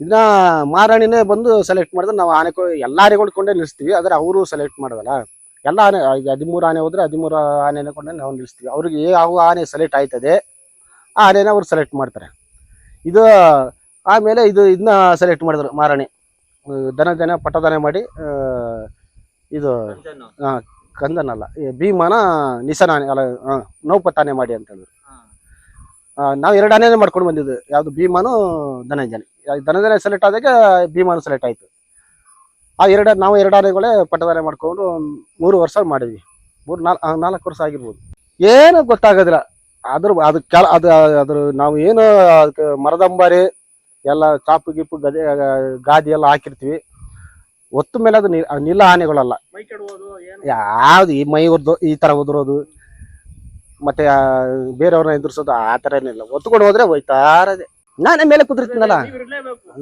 ಇದನ್ನ ಮಾರಾಣಿನೇ ಬಂದು ಸೆಲೆಕ್ಟ್ ಮಾಡಿದ್ರೆ ನಾವು ಆನೆ ಎಲ್ಲ ಆನೆಗಳು ಕೊಂಡೇ ನಿಲ್ಲಿಸ್ತೀವಿ ಆದರೆ ಅವರು ಸೆಲೆಕ್ಟ್ ಮಾಡೋದಲ್ಲ. ಎಲ್ಲ ಆನೆ ಈಗ ಹದಿಮೂರು ಆನೆ ಹೋದ್ರೆ ಹದಿಮೂರು ಆನೆನ ಕೊಂಡೇ ನಾವು ನಿಲ್ಲಿಸ್ತೀವಿ ಅವ್ರಿಗೆ ಯಾವ ಆನೆ ಸೆಲೆಕ್ಟ್ ಆಯ್ತದೆ ಆ ಆನೆನ ಅವ್ರು ಸೆಲೆಕ್ಟ್ ಮಾಡ್ತಾರೆ. ಇದು ಆಮೇಲೆ ಇದು ಇದನ್ನ ಸೆಲೆಕ್ಟ್ ಮಾಡಿದ್ರು ಮಾರಾಣಿ. ದನ ದನ ಪಟ್ಟದನೆ ಮಾಡಿ ಇದು ಕಂದನಲ್ಲ ಭೀಮನ ನಿಸನ ಆನೆ ಅಲ್ಲ ನೌಪತಾನೆ ಮಾಡಿ ಅಂತ ಹೇಳಿದ್ರು ಆ, ನಾವು ಎರಡು ಆನೆನೇ ಮಾಡ್ಕೊಂಡು ಬಂದಿದ್ದು. ಯಾವುದು ಭೀಮಾನು ಧನಂಜನ ಧನಂಜನ ಸೆಲೆಕ್ಟ್ ಆದಾಗ ಭೀಮಾನು ಸೆಲೆಕ್ಟ್ ಆಯ್ತು. ಆ ಎರಡು ನಾವು ಎರಡು ಆನೆಗಳೇ ಪಟ್ಟದಾನೆ ಮಾಡ್ಕೊಂಡು ಮೂರು ವರ್ಷ ಮಾಡಿದ್ವಿ. ಮೂರು ನಾಲ್ಕು ನಾಲ್ಕು ವರ್ಷ ಆಗಿರ್ಬೋದು. ಏನು ಗೊತ್ತಾಗೋದಿಲ್ಲ. ಅದ್ರ ಅದು ಕೆಳ ಅದು ಅದ್ರ ನಾವು ಏನು ಅದಕ್ಕೆ ಮರದಂಬಾರಿ ಎಲ್ಲ ಚಾಪು ಗೀಪು ಗದೆ ಗಾದಿ ಎಲ್ಲ ಹಾಕಿರ್ತೀವಿ. ಒತ್ತು ಮೇಲೆ ಅದು ನಿಲ್ಲ ಆನೆಗಳಲ್ಲ. ಯಾವ್ದು ಈ ಮೈ ಉರ್ದು ಈ ತರ ಉದುರೋದು. ಮತ್ತೆ ಬೇರೆಯವ್ರನ್ನ ಎದುರಿಸೋದು ಆ ಥರ ಏನಿಲ್ಲ ಒತ್ಕೊಂಡು ಹೋದ್ರೆ ಹೋಯ್ತಾರದೆ ನಾನೇ ಮೇಲೆ ಕುದುರ್ತೀನಲ್ಲ?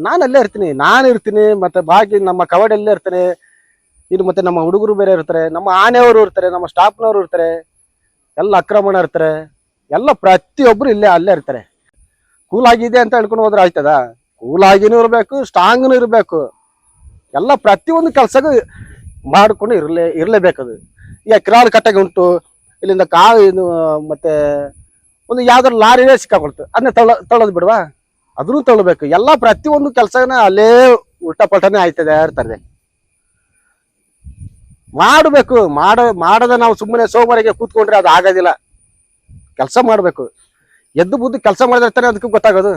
ನಾನು ಅಲ್ಲೇ ಇರ್ತೀನಿ. ನಾನು ಇರ್ತೀನಿ ಮತ್ತೆ ಬಾಕಿ ನಮ್ಮ ಕವಡೆ ಅಲ್ಲೇ ಇರ್ತಾರೆ ಇದು ಮತ್ತೆ ನಮ್ಮ ಹುಡುಗರು ಬೇರೆ ಇರ್ತಾರೆ ನಮ್ಮ ಆನೆಯವರು ಇರ್ತಾರೆ ನಮ್ಮ ಸ್ಟಾಫ್ನವರು ಇರ್ತಾರೆ ಎಲ್ಲ ಅಕ್ರಮಣ ಇರ್ತಾರೆ. ಎಲ್ಲ ಪ್ರತಿಯೊಬ್ರು ಇಲ್ಲೇ ಅಲ್ಲೇ ಇರ್ತಾರೆ. ಕೂಲ್ ಆಗಿದೆ ಅಂತ ಹೇಳ್ಕೊಂಡು ಹೋದ್ರೆ ಆಯ್ತದ? ಕೂಲ್ ಆಗಿನೂ ಇರಬೇಕು ಸ್ಟ್ರಾಂಗ್ನು ಇರಬೇಕು. ಎಲ್ಲ ಪ್ರತಿಯೊಂದು ಕೆಲಸಗೂ ಮಾಡಿಕೊಂಡು ಇರಲೇ ಇರಲೇಬೇಕದು. ಈಗ ಕಿರಾಲ್ ಕಟ್ಟಾಗಿ ಉಂಟು ಇಲ್ಲಿಂದ ಕಾ ಇದು ಮತ್ತೆ ಒಂದು ಯಾವ್ದಾರು ಲಾರಿನೇ ಸಿಕ್ಕಾಕೊಳ್ತು. ಅದನ್ನ ತಳ ತಳ್ಳೋದು ಬಿಡ್ವಾ? ಅದನ್ನು ತಳ್ಳಬೇಕು. ಎಲ್ಲ ಪ್ರತಿಯೊಂದು ಕೆಲಸನ ಅಲ್ಲೇ ಉಲ್ಟಾ ಪಲ್ಟನೆ ಆಯ್ತದೆ ಇರ್ತದೆ ಮಾಡಬೇಕು. ಮಾಡ, ಮಾಡದ ನಾವು ಸುಮ್ಮನೆ ಸೋಮವಾರಿಗೆ ಕೂತ್ಕೊಂಡ್ರೆ ಅದು ಆಗೋದಿಲ್ಲ. ಕೆಲಸ ಮಾಡಬೇಕು. ಎದ್ದು ಬುದ್ದು ಕೆಲಸ ಮಾಡಿದ್ರೆ ತಾನೆ ಅದಕ್ಕೆ ಗೊತ್ತಾಗೋದು.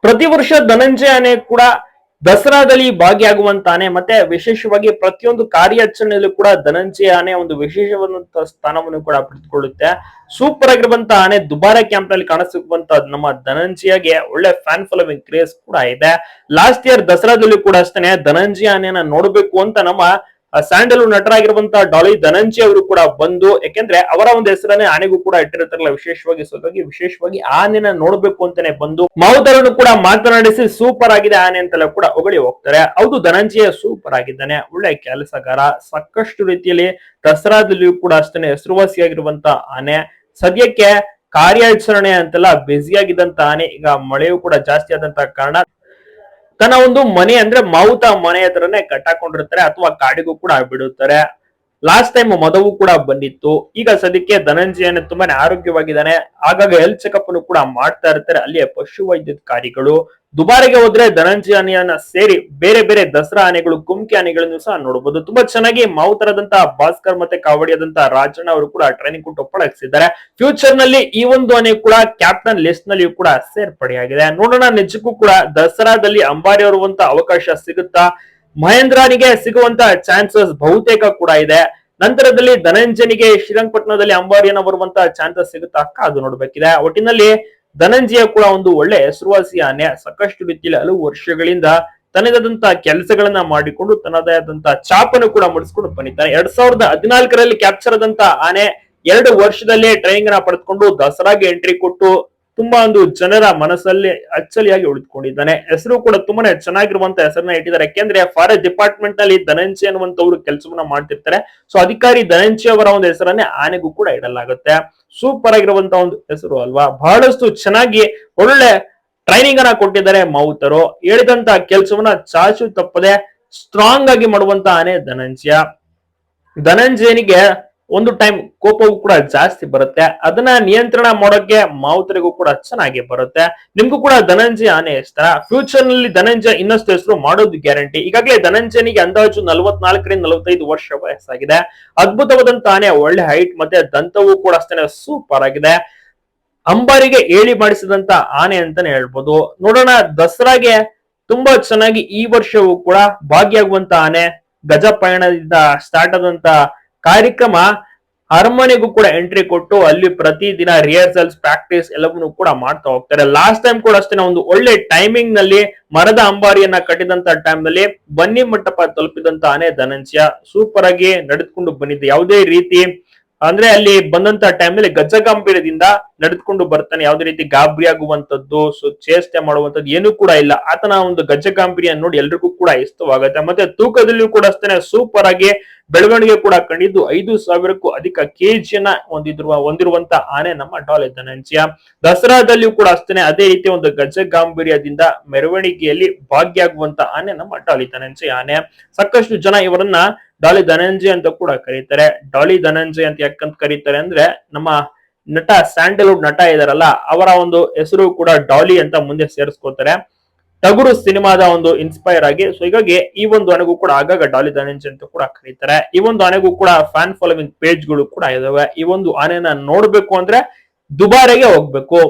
ಪ್ರತಿ ವರ್ಷ ಧನಂಜಯ ಆನೆ ಕೂಡ ದಸರಾದಲ್ಲಿ ಭಾಗಿಯಾಗುವಂತಾನೆ, ಮತ್ತೆ ವಿಶೇಷವಾಗಿ ಪ್ರತಿಯೊಂದು ಕಾರ್ಯಾಚರಣೆಯಲ್ಲೂ ಕೂಡ ಧನಂಜಯ ಆನೆ ಒಂದು ವಿಶೇಷವಾದಂತಹ ಸ್ಥಾನವನ್ನು ಕೂಡ ಪಡೆದುಕೊಳ್ಳುತ್ತೆ. ಸೂಪರ್ ಆಗಿರುವಂತಹ ಆನೆ ದುಬಾರ ಕ್ಯಾಂಪ್ನಲ್ಲಿ ಕಾಣಿಸಿರುವಂತಹ ನಮ್ಮ ಧನಂಜಯಗೆ ಒಳ್ಳೆ ಫ್ಯಾನ್ ಫಾಲೋವಿಂಗ್ ಕ್ರೇಸ್ ಕೂಡ ಇದೆ. ಲಾಸ್ಟ್ ಇಯರ್ ದಸರಾದಲ್ಲಿ ಕೂಡ ಅಷ್ಟೇ ಧನಂಜಯ ಆನೆಯನ್ನ ನೋಡಬೇಕು ಅಂತ ನಮ್ಮ ಸ್ಯಾಂಡಲ್ ನಟರಾಗಿರುವಂತಹ ಡಾಲಿ ಧನಂಜಿ ಅವರು ಕೂಡ ಬಂದು ಯಾಕೆಂದ್ರೆ ಅವರ ಒಂದು ಹೆಸರನ್ನೇ ಆನೆಗೂ ಕೂಡ ಇಟ್ಟಿರ್ತಾರಲ್ಲ ವಿಶೇಷವಾಗಿ ಸೊ ಹಾಗಾಗಿ ವಿಶೇಷವಾಗಿ ಆನೆನ ನೋಡ್ಬೇಕು ಅಂತಾನೆ ಬಂದು ಮೌದರನ್ನು ಕೂಡ ಮಾತನಾಡಿಸಿ ಸೂಪರ್ ಆಗಿದೆ ಆನೆ ಅಂತೆಲ್ಲ ಕೂಡ ಹೊಗಳಿ ಹೋಗ್ತಾರೆ. ಹೌದು, ಧನಂಜಯ ಸೂಪರ್ ಆಗಿದ್ದಾನೆ, ಒಳ್ಳೆ ಕೆಲಸಗಾರ, ಸಾಕಷ್ಟು ರೀತಿಯಲ್ಲಿ ದಸರಾದಲ್ಲಿಯೂ ಕೂಡ ಅಷ್ಟೇ ಹೆಸರುವಾಸಿಯಾಗಿರುವಂತ ಆನೆ. ಸದ್ಯಕ್ಕೆ ಕಾರ್ಯಾಚರಣೆ ಅಂತೆಲ್ಲ ಬ್ಯುಸಿಯಾಗಿದ್ದಂತ ಆನೆ, ಈಗ ಮಳೆಯೂ ಕೂಡ ಜಾಸ್ತಿ ಆದಂತ ಕಾರಣ. ತನ್ನ ಒಂದು ಮನೆ ಅಂದ್ರೆ ಮಾವುತ ಮನೆ ಹತ್ರನೇ ಕಟ್ಟಾಕೊಂಡಿರ್ತಾರೆ ಅಥವಾ ಕಾಡಿಗೂ ಕೂಡ ಬಿಡುತ್ತಾರೆ. ಲಾಸ್ಟ್ ಟೈಮ್ ಮದವು ಕೂಡ ಬಂದಿತ್ತು. ಈಗ ಸದ್ಯಕ್ಕೆ ಧನಂಜಯನ ತುಂಬಾನೇ ಆರೋಗ್ಯವಾಗಿದ್ದಾನೆ. ಆಗಾಗ ಹೆಲ್ತ್ ಚೆಕಪ್ ಅನ್ನು ಕೂಡ ಮಾಡ್ತಾ ಇರ್ತಾರೆ. ಅಲ್ಲಿಯ ಪಶು ವೈದ್ಯಾಧಿಕಾರಿಗಳು ದುಬಾರಿಗೆ ಹೋದ್ರೆ ಧನಂಜಯ ಆನೆಯನ್ನ ಸೇರಿ ಬೇರೆ ಬೇರೆ ದಸರಾ ಆನೆಗಳು ಕುಮ್ಕಿ ಆನೆಗಳನ್ನು ಸಹ ನೋಡಬಹುದು ತುಂಬಾ ಚೆನ್ನಾಗಿ ಮಾವುತರಾದಂತಹ ಭಾಸ್ಕರ್ ಮತ್ತೆ ಕಾವಡಿಯಾದಂತಹ ರಾಜಣ್ಣ ಅವರು ಕೂಡ ಟ್ರೈನಿಂಗ್ ಕೊಟ್ಟು ಒಪ್ಪಳಿಸಿದ್ದಾರೆ ಫ್ಯೂಚರ್ನಲ್ಲಿ ಈ ಒಂದು ಆನೆ ಕೂಡ ಕ್ಯಾಪ್ಟನ್ ಲಿಸ್ಟ್ ನಲ್ಲಿಯೂ ಕೂಡ ಸೇರ್ಪಡೆಯಾಗಿದೆ. ನೋಡೋಣ, ನಿಜಕ್ಕೂ ಕೂಡ ದಸರಾದಲ್ಲಿ ಅಂಬಾರಿ ಅವರುವಂತ ಅವಕಾಶ ಸಿಗುತ್ತಾ? ಮಹೇಂದ್ರನಿಗೆ ಸಿಗುವಂತ ಚಾನ್ಸಸ್ ಬಹುತೇಕ ಕೂಡ ಇದೆ. ನಂತರದಲ್ಲಿ ಧನಂಜನಿಗೆ ಶ್ರೀರಂಗಪಟ್ಟಣದಲ್ಲಿ ಅಂಬಾರಿಯನ್ನ ಬರುವಂತ ಚಾನ್ಸಸ್ ಸಿಗುತ್ತಾ? ಅದು ನೋಡ್ಬೇಕಿದೆ. ಒಟ್ಟಿನಲ್ಲಿ ಧನಂಜಯ ಕೂಡ ಒಂದು ಒಳ್ಳೆ ಹೆಸರುವಾಸಿ ಆನೆ. ಸಾಕಷ್ಟು ರೀತಿಯಲ್ಲಿ ಹಲವು ವರ್ಷಗಳಿಂದ ತನ್ನದಾದಂತಹ ಕೆಲಸಗಳನ್ನ ಮಾಡಿಕೊಂಡು ತನ್ನದೇ ಆದಂತಹ ಚಾಪನ್ನು ಕೂಡ ಮುಡಿಸ್ಕೊಂಡು ಬಂದಿದ್ದಾನೆ. ಎರಡ್ ಸಾವಿರದ ಹದಿನಾಲ್ಕರಲ್ಲಿ ಕ್ಯಾಪ್ಚರ್ ಆದಂತ ಆನೆ ಎರಡು ವರ್ಷದಲ್ಲೇ ಟ್ರೈನಿಂಗ್ನ ಪಡೆದುಕೊಂಡು ದಸರಾಗೆ ಎಂಟ್ರಿ ಕೊಟ್ಟು ತುಂಬಾ ಒಂದು ಜನರ ಮನಸ್ಸಲ್ಲಿ ಅಚ್ಚಲಿಯಾಗಿ ಉಳಿದುಕೊಂಡಿದ್ದಾನೆ. ಹೆಸರು ಕೂಡ ತುಂಬಾನೇ ಚೆನ್ನಾಗಿರುವಂತ ಹೆಸರನ್ನ ಇಟ್ಟಿದ್ದಾರೆ. ಯಾಕೆಂದ್ರೆ ಫಾರೆಸ್ಟ್ ಡಿಪಾರ್ಟ್ಮೆಂಟ್ನಲ್ಲಿ ಧನಂಜಯ ಅನ್ನುವಂತವರು ಕೆಲಸವನ್ನ ಮಾಡ್ತಿರ್ತಾರೆ. ಸೊ ಅಧಿಕಾರಿ ಧನಂಜಯ ಅವರ ಒಂದು ಹೆಸರನ್ನೇ ಆನೆಗೂ ಕೂಡ ಇಡಲಾಗುತ್ತೆ. ಸೂಪರ್ ಆಗಿರುವಂತ ಒಂದು ಹೆಸರು ಅಲ್ವಾ? ಬಹಳಷ್ಟು ಚೆನ್ನಾಗಿ ಒಳ್ಳೆ ಟ್ರೈನಿಂಗ್ ಅನ್ನ ಕೊಟ್ಟಿದ್ದಾರೆ ಮೌತರು. ಹೇಳಿದಂತ ಕೆಲಸವನ್ನ ಚಾಚು ತಪ್ಪದೆ ಸ್ಟ್ರಾಂಗ್ ಆಗಿ ಮಾಡುವಂತ ಆನೆ ಧನಂಜಯ. ಧನಂಜಯನಿಗೆ ಒಂದು ಟೈಮ್ ಕೋಪವು ಕೂಡ ಜಾಸ್ತಿ ಬರುತ್ತೆ. ಅದನ್ನ ನಿಯಂತ್ರಣ ಮಾಡೋಕೆ ಮಾವುತರಿಗೂ ಕೂಡ ಚೆನ್ನಾಗಿ ಬರುತ್ತೆ. ನಿಮ್ಗೂ ಕೂಡ ಧನಂಜಯ ಆನೆ ಇಷ್ಟ. ಫ್ಯೂಚರ್ನಲ್ಲಿ ಧನಂಜಯ ಇನ್ನಷ್ಟು ಹೆಸರು ಮಾಡೋದು ಗ್ಯಾರಂಟಿ ಈಗಾಗಲೇ ಧನಂಜಯನಿಗೆ ಅಂದಾಜು ನಲವತ್ನಾಲ್ಕರಿಂದ ನಲವತ್ತೈದು ವರ್ಷ ವಯಸ್ಸಾಗಿದೆ. ಅದ್ಭುತವಾದಂತ ಆನೆ, ಒಳ್ಳೆ ಹೈಟ್ ಮತ್ತೆ ದಂತವೂ ಕೂಡ ಅಷ್ಟೇ ಸೂಪರ್ ಆಗಿದೆ. ಅಂಬಾರಿಗೆ ಏಳಿ ಮಾಡಿಸಿದಂತ ಆನೆ ಅಂತಾನೆ ಹೇಳ್ಬೋದು. ನೋಡೋಣ, ದಸರಾಗೆ ತುಂಬಾ ಚೆನ್ನಾಗಿ ಈ ವರ್ಷವೂ ಕೂಡ ಭಾಗಿಯಾಗುವಂತ ಆನೆ. ಗಜ ಪಯಣದಿಂದ ಸ್ಟಾರ್ಟ್ ಆದಂತ ಕಾರ್ಯಕ್ರಮ ಅರಮನೆಗೂ ಕೂಡ ಎಂಟ್ರಿ ಕೊಟ್ಟು ಅಲ್ಲಿ ಪ್ರತಿದಿನ ರಿಹರ್ಸಲ್ಸ್ ಪ್ರಾಕ್ಟೀಸ್ ಎಲ್ಲವನ್ನೂ ಕೂಡ ಮಾಡ್ತಾ ಹೋಗ್ತಾರೆ. ಲಾಸ್ಟ್ ಟೈಮ್ ಕೂಡ ಅಷ್ಟೇ ಒಂದು ಒಳ್ಳೆ ಟೈಮಿಂಗ್ನಲ್ಲಿ ಮರದ ಅಂಬಾರಿಯನ್ನ ಕಟ್ಟಿದಂತ ಟೈಮ್ನಲ್ಲಿ ಬನ್ನಿ ಮಂಟಪ ತಲುಪಿದಂತ ಆನೆ ಧನಂಜಯ ಸೂಪರ್ ಆಗಿ ನಡೆದುಕೊಂಡು ಬಂದಿದೆ ಯಾವುದೇ ರೀತಿ ಅಂದ್ರೆ ಅಲ್ಲಿ ಬಂದಂತ ಟೈಮ್ನಲ್ಲಿ ಗಜಗಾಂಭೀರ್ಯದಿಂದ ನಡೆದುಕೊಂಡು ಬರ್ತಾನೆ. ಯಾವುದೇ ರೀತಿ ಗಾಬರಿ ಆಗುವಂತದ್ದು ಸೊ, ಚೇಷ್ಟೆ ಮಾಡುವಂತದ್ದು ಏನೂ ಕೂಡ ಇಲ್ಲ. ಆತನ ಒಂದು ಗಜಗಾಂಭೀರ್ಯ ನೋಡಿ ಎಲ್ರಿಗೂ ಕೂಡ ಇಷ್ಟವಾಗುತ್ತೆ. ಮತ್ತೆ ತೂಕದಲ್ಲಿಯೂ ಕೂಡ ಅಷ್ಟೇ ಸೂಪರ್ ಆಗಿ ಬೆಳವಣಿಗೆ ಕೂಡ ಕಂಡಿದ್ದು. ಐದು ಸಾವಿರಕ್ಕೂ ಅಧಿಕ ಕೆಜಿಯನ್ನ ಹೊಂದಿರುವ, ಹೊಂದಿರುವಂತ ಆನೆ ನಮ್ಮ ಡಾಲ್ ಧನಂಜಯ ದಸರಾದಲ್ಲಿಯೂ ಕೂಡ ಅಷ್ಟೇ ಅದೇ ರೀತಿ ಒಂದು ಗಜ ಗಾಂಭೀರ್ಯದಿಂದ ಮೆರವಣಿಗೆಯಲ್ಲಿ ಭಾಗಿಯಾಗುವಂತ ಆನೆ ನಮ್ಮ ಡಾಲಿ ಧನಂಜಯ ಆನೆ. ಸಾಕಷ್ಟು ಜನ ಇವರನ್ನ ಡಾಲಿ ಧನಂಜಯ ಅಂತ ಕೂಡ ಕರೀತಾರೆ. ಡಾಲಿ ಧನಂಜಯ ಅಂತ ಯಾಕಂತ ಕರೀತಾರೆ ಅಂದ್ರೆ ನಮ್ಮ ನಟ ಸ್ಯಾಂಡಲ್ವುಡ್ ನಟ ಇದಾರಲ್ಲ, ಅವರ ಒಂದು ಹೆಸರು ಕೂಡ ಡಾಲಿ ಅಂತ ಮುಂದೆ ಸೇರಿಸ್ಕೋತಾರೆ. ಟಗುರು ಸಿನಿಮಾದ ಒಂದು ಇನ್ಸ್ಪೈರ್ ಆಗಿ ಸೊ ಹೀಗಾಗಿ ಈ ಒಂದು ಆನೆಗೂ ಕೂಡ ಆಗಾಗ ಡಾಲಿ ಧನಂಜಯ ಅಂತ ಕೂಡ ಕರೀತಾರೆ. ಈ ಒಂದು ಆನೆಗೂ ಕೂಡ ಫ್ಯಾನ್ ಫಾಲೋವಿಂಗ್ ಪೇಜ್ಗಳು ಕೂಡ ಇದಾವೆ. ಈ ಒಂದು ಆನೆನ ನೋಡ್ಬೇಕು ಅಂದ್ರೆ ದುಬಾರೆಗೆ ಹೋಗ್ಬೇಕು.